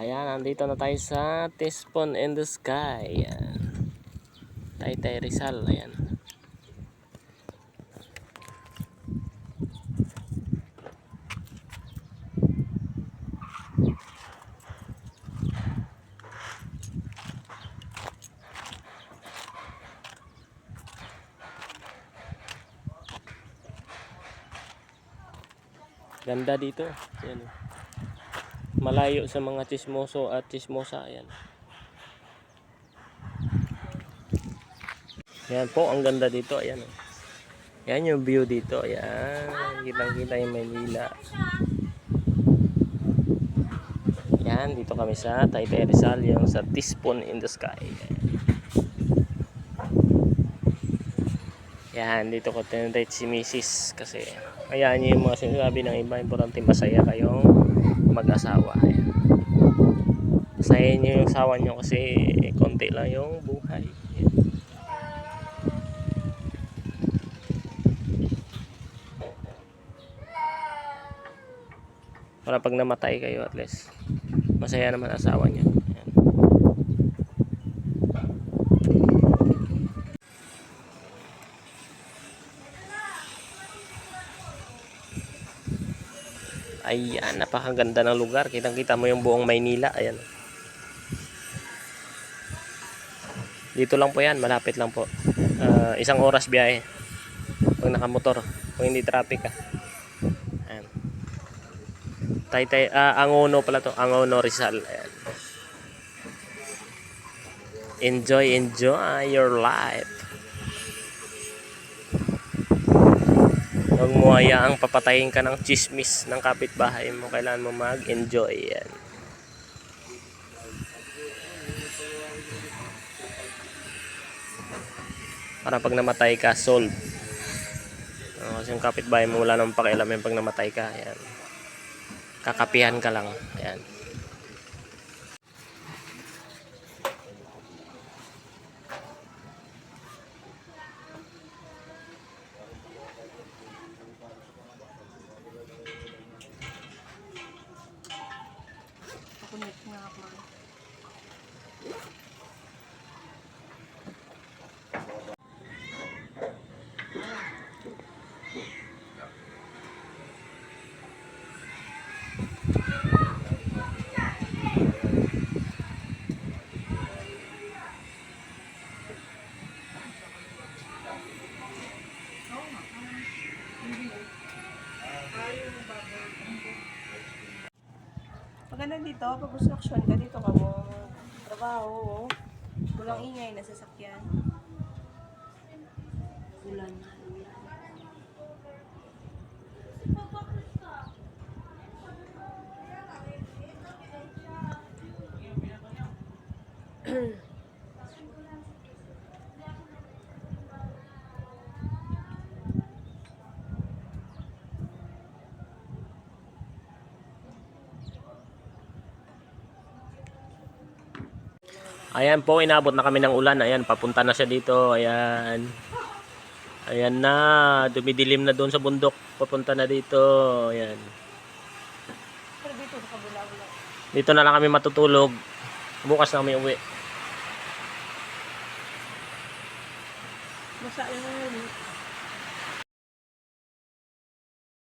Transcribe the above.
Ayan, nandito na tayo sa Tispon in the Sky. Ayan. Taytay Rizal. Ayan. Ganda dito. Ayan. Malayo sa mga chismoso at chismosa. Ayan. Ayan po, ang ganda dito. Ayan. Ayan yung view dito. Ayan. Kitang kita yung Manila. Ayan, dito kami sa Taytay Rizal, yung sa Tispon in the Sky. Ayan, dito ko tinrate si Mrs. Kasi, ayan yung mga sinasabi ng iba, importante masaya kayong mag-asawa. Ayan. Nyo yung asawa nyo kasi konti lang yung buhay. Para pag namatay kayo at least, masaya naman asawa nyo. Ayan. Ayan, napakaganda ng lugar. Kitang-kita mo yung buong Maynila. Ayan. Dito lang po yan, malapit lang po. Ah, isang oras biyahe. Pag nakamotor, kung hindi traffic ah. Ayan. Taytay, ah, Angono pala to. Angono Rizal. Ayan. Enjoy, enjoy your life. Huwag mo hayaang papatayin ka ng chismis ng kapitbahay mo. Kailangan mo mag-enjoy yan. Para pag namatay ka, solve. Uh, kasi yung kapitbahay mo wala namang pakialam yung pag namatay ka. Yan. Kakapihan ka lang. Yan. Pakunit nga ako. Maganda dito, pag construction ka dito ka mo trabaho, oh. Walang ingay na sasakyan. Ulan. Ayan po, inabot na kami ng ulan. Ayan, papunta na siya dito. Ayan. Ayan na, dumidilim na doon sa bundok. Papunta na dito. Ayan. Dito, na lang kami matutulog. Bukas na kami uwi. Basta yun,